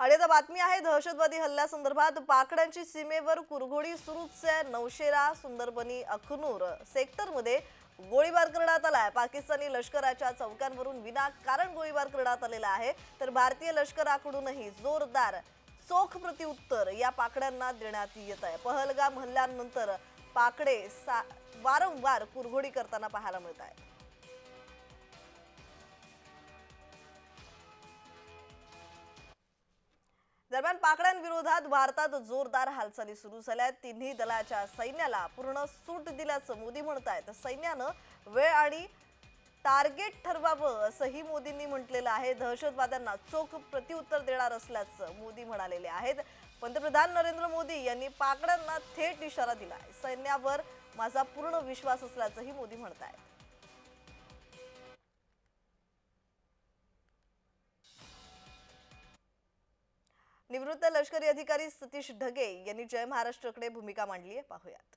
आणि आता बातमी आहे दहशतवादी हल्ल्यासंदर्भात पाकड्यांची सीमेवर कुरघोडी सुरूच आहे नौशेरा सुंदरबनी अखनूर सेक्टरमध्ये गोळीबार करण्यात आहे. पाकिस्तानी लष्कराच्या चौक्यांवरून विनाकारण गोळीबार करण्यात आलेला आहे. तर भारतीय लष्कराकडूनही जोरदार चोख प्रत्युत्तर या पाकड्यांना देण्यात येत आहे. पहलगाम हल्ल्यानंतर पाकडे सा वारंवार कुरघोडी करताना पाहायला मिळत आहे. दरम्यान पाकड्यांविरोधात भारतात जोरदार हालचाली सुरू झाल्या तिन्ही दलाच्या सैन्याला पूर्ण सूट दिल्याचं मोदी म्हणत आहेत सैन्यानं वेळ आणि टार्गेट ठरवावं असंही मोदींनी म्हटलेलं आहे. दहशतवाद्यांना चोख प्रत्युत्तर देणार असल्याचं मोदी म्हणालेले आहेत. पंतप्रधान नरेंद्र मोदी यांनी पाकड्यांना थेट इशारा दिलाय. सैन्यावर माझा पूर्ण विश्वास असल्याचंही मोदी म्हणत आहेत निवृत्त लष्करी अधिकारी सतीश ढगे यांनी जय महाराष्ट्रकडे भूमिका मांडली आहे. पाहूयात.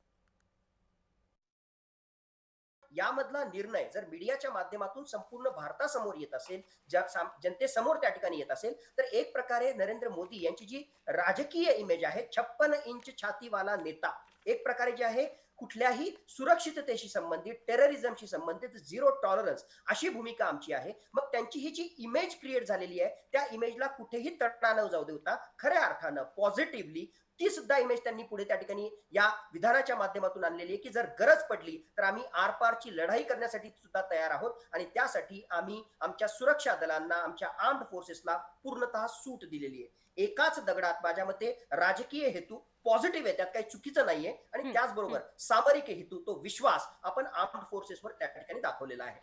यामधला निर्णय जर मीडियाच्या माध्यमातून संपूर्ण भारतासमोर येत असेल ज्या जनतेसमोर त्या ठिकाणी येत असेल तर एक प्रकारे नरेंद्र मोदी यांची जी राजकीय इमेज आहे छप्पन इंच छातीवाला नेता एक प्रकारे जे आहे कुठल्याही सुरक्षिततेशी संबंधित टेररिझमशी संबंधित झिरो टॉलरन्स अशी भूमिका आमची आहे. मग त्यांची ही जी इमेज क्रिएट झालेली आहे त्या इमेजला कुठेही तडा न जाऊ देता खऱ्या अर्थानं पॉझिटिव्हली ती सुद्धा इमेज त्यांनी पुढे त्या ठिकाणी या विधानाच्या माध्यमातून आणलेली आहे की जर गरज पडली तर आम्ही आरपारची लढाई करण्यासाठी सुद्धा तयार आहोत आणि त्यासाठी आम्ही आमच्या सुरक्षा दलांना आमच्या आर्म्ड फोर्सेसला पूर्णतः सूट दिलेली आहे. एकाच दगडात माझ्या मते राजकीय हेतू पॉझिटिव्ह आहे त्यात काही चुकीचं नाहीये आणि त्याचबरोबर सामरिक हेतू तो विश्वास आपण आर्म्ड फोर्सेसवर त्या ठिकाणी दाखवलेला आहे.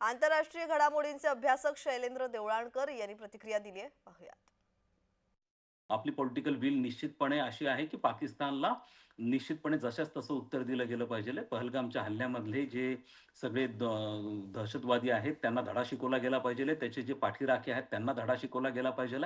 आंतरराष्ट्रीय घडामोडींचे अभ्यासक शैलेंद्र देवळाणकर यांनी प्रतिक्रिया दिली आहे. पाहूयात. आपली पॉलिटिकल विल निश्चितपणे अशी आहे की पाकिस्तानला निश्चितपणे जशाच तसं उत्तर दिलं गेलं पाहिजे. पहलगामच्या हल्ल्यामधले जे सगळे दहशतवादी आहेत त्यांना धडा शिकवला गेला पाहिजे. त्याचे जे पाठीराखे आहेत त्यांना धडा शिकवला गेला पाहिजे.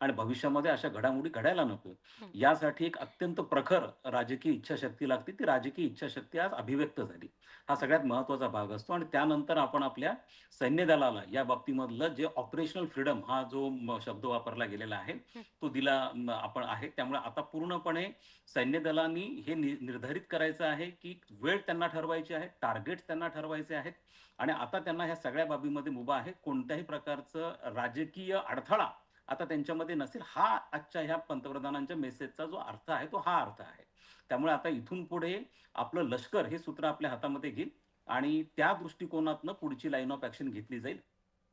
आणि भविष्यामध्ये अशा घडामोडी घडायला नको. यासाठी एक अत्यंत प्रखर राजकीय इच्छाशक्ती लागते. ती राजकीय इच्छाशक्ती आज अभिव्यक्त झाली. हा सगळ्यात महत्त्वाचा भाग असतो. आणि त्यानंतर आपण आपल्या सैन्य दलाला या बाबतीमधलं जे ऑपरेशनल फ्रीडम हा जो शब्द वापरला गेलेला आहे तो दिला आपण आहे. त्यामुळे आता पूर्णपणे सैन्य दलांनी हे नि- निर्धारित करायचं आहे की वेळ त्यांना ठरवायची आहे टार्गेट त्यांना ठरवायचे आहेत आणि आता त्यांना ह्या सगळ्या बाबीमध्ये मुभा आहे. कोणत्याही प्रकारचं राजकीय अडथळा आता त्यांच्यामध्ये नसेल हा आजच्या ह्या पंतप्रधानांच्या मेसेजचा जो अर्थ आहे तो हा अर्थ आहे. त्यामुळे आता इथून पुढे आपलं लष्कर हे सूत्र आपल्या हातामध्ये घेईल आणि त्या दृष्टिकोनातनं पुढची लाईन ऑफ ऍक्शन घेतली जाईल.